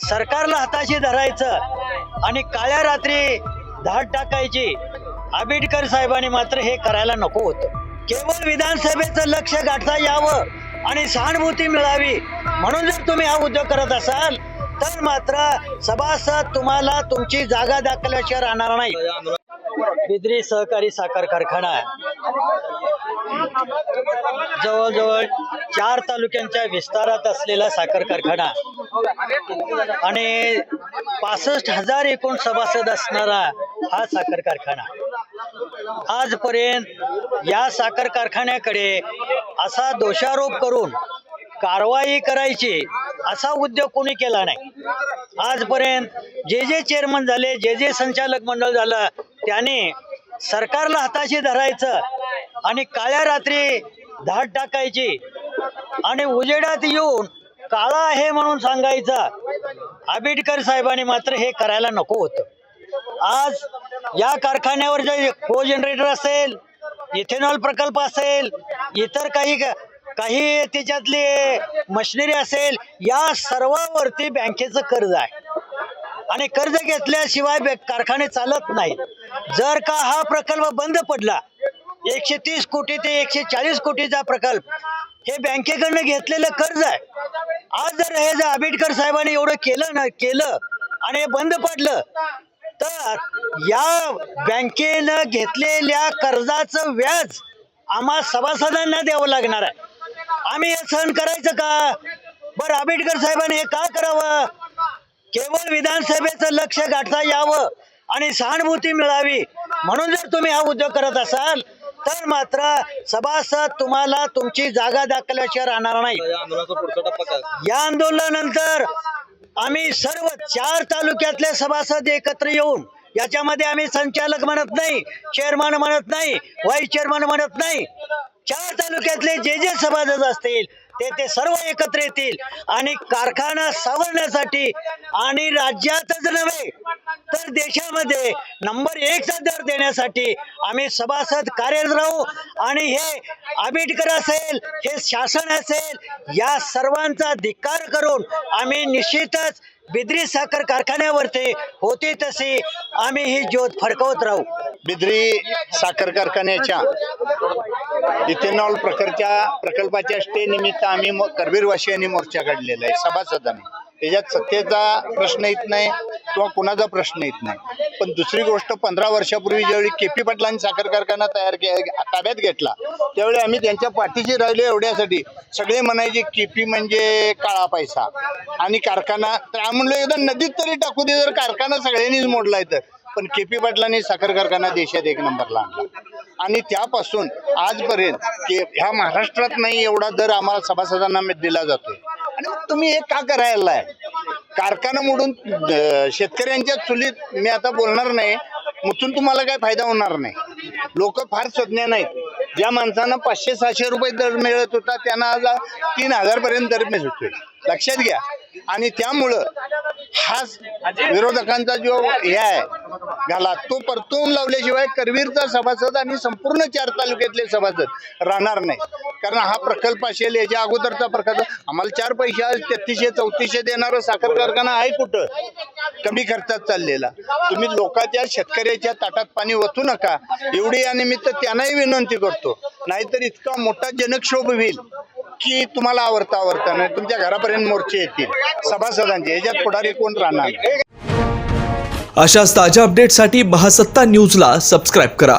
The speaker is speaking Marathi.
सरकारला हाताशी धरायचं आणि काळ्या रात्री धाड टाकायची. आंबेडकर साहेबांनी मात्र हे करायला नको होतं. केवळ विधानसभेचं लक्ष गाठता यावं आणि सहानुभूती मिळावी म्हणून जर तुम्ही हा उद्योग करत असाल तर मात्र सभासद तुम्हाला तुमची जागा दाखवल्याशिवाय राहणार नाही. बिद्री सहकारी साखर कारखाना. जवळजवळ चार तालुक्यांच्या विस्तारात असलेला साखर कारखाना. आणि पासष्ट हजार एकूण सभासद असणारा हा साखर कारखाना. आजपर्यंत या साखर कारखान्याकडे असा दोषारोप करून कारवाई करायची असा उद्योग कोणी केला नाही. आजपर्यंत जे जे चेअरमन झाले जे जे संचालक मंडळ झालं त्याने सरकारला हाताशी धरायचं आणि काळ्या रात्री धाड टाकायची. आणि उजेडात येऊन काळा आहे म्हणून सांगायचं आंबेडकर साहेबांनी मात्र हे करायला नको होतं. आज या कारखान्यावर जे को जनरेटर असेल इथेनॉल प्रकल्प असेल इतर काही काही त्याच्यातली मशिनरी असेल या सर्वावरती बँकेचं कर्ज आहे. आणि कर्ज घेतल्याशिवाय कारखाने चालत नाहीत. जर का हा प्रकल्प बंद पडला एकशे तीस कोटी ते एकशे चाळीस कोटीचा प्रकल्प. हे बँकेकडनं घेतलेलं कर्ज आहे. आज जर हे जर आंबेडकर साहेबांनी एवढं केलं ना केलं आणि हे बंद पडलं तर या बँकेनं घेतलेल्या कर्जाचं व्याज आम्हा सभासदांना द्यावं लागणार आहे. आम्ही हे सहन करायचं का? बरं आंबेडकर साहेबांनी हे का करावं? केवळ विधानसभेचं लक्ष गाठता यावं आणि सहानुभूती मिळावी. म्हणून जर तुम्ही हा उद्योग करत असाल तर मात्र सभासद तुम्हाला तुमची जागा दाखवल्याशिवाय राहणार नाही. या आंदोलनानंतर आम्ही सर्व चार तालुक्यातले सभासद एकत्र येऊन याच्यामध्ये आम्ही संचालक म्हणत नाही चेअरमन म्हणत नाही व्हाईस चेअरमन म्हणत नाही. चार तालुक्यातले जे जे सभासद असतील ते ते सर्व एकत्र येतील आणि कारखाना सावरण्यासाठी आणि राज्यातच नव्हे तर देशामध्ये नंबर एकचा दर देण्यासाठी आम्ही सभासद कार्यरत राहू आणि हे आंबेडकर असेल हे शासन असेल या सर्वांचा धिक्कार करून आम्ही निश्चितच बिद्री साखर कारखान्यावरती होती तशी आम्ही ही ज्योत फडकवत राहू. बिद्री साखर कारखान्याच्या इथेनॉल प्रकारच्या प्रकल्पाच्या स्टे निमित्त आम्ही मो- करवीरवासियांनी मोर्चा काढलेला आहे सभासदांनी. त्याच्यात सत्तेचा प्रश्न येत नाही किंवा कुणाचा प्रश्न येत नाही. पण दुसरी गोष्ट पंधरा वर्षापूर्वी ज्यावेळी के पी पाटलांनी साखर कारखाना तयार के ताब्यात घेतला त्यावेळी आम्ही त्यांच्या पाठीशी राहिलो एवढ्यासाठी. सगळे म्हणायचे केपी म्हणजे काळा पैसा. आणि कारखाना तर आम्ही म्हणलो एकदा नदीत तरी टाकू दे जर कारखाना सगळ्यांनीच मोडलाय तर पण के पी पाटलांनी साखर कारखाना देशात एक नंबरला आणला. आणि त्यापासून आजपर्यंत की ह्या महाराष्ट्रात नाही एवढा दर आम्हाला सभासदांना मी दिला जातोय. आणि मग तुम्ही हे का करायला आहे कारखाना मोडून शेतकऱ्यांच्या चुलीत मी आता बोलणार नाही. मुतून तुम्हाला काय फायदा होणार नाही. लोक फार सज्ञ नाहीत ज्या माणसांना पाचशे सहाशे रुपये दर मिळत होता त्यांना आज तीन हजार पर्यंत दर मिळतोय लक्षात घ्या. आणि त्यामुळं हा विरोधकांचा जो हे आहे घाला तो परतवून लावल्याशिवाय करवीरचा सभासद आणि संपूर्ण चार तालुक्यातले सभासद राहणार नाही. कारण हा प्रकल्प असेल याच्या अगोदरचा प्रकल्प. आम्हाला चार पैसे तेहतीसशे चौतीसशे देणारा साखर कारखाना आहे कुठं? कमी खर्चात चाललेला. तुम्ही लोकांच्या शेतकऱ्याच्या ताटात पाणी ओतू नका. एवढी या निमित्त त्यांनाही विनंती करतो. नाहीतर इतका मोठा जनक्षोभ होईल की तुम्हाला आवडता आवडता नाही. तुमच्या घरापर्यंत मोर्चे येतील. सभासदांचे. याच्यात पुढारी कोण राहणार? अशाच ताज्या अपडेटसाठी महासत्ता न्यूजला सबस्क्राईब करा.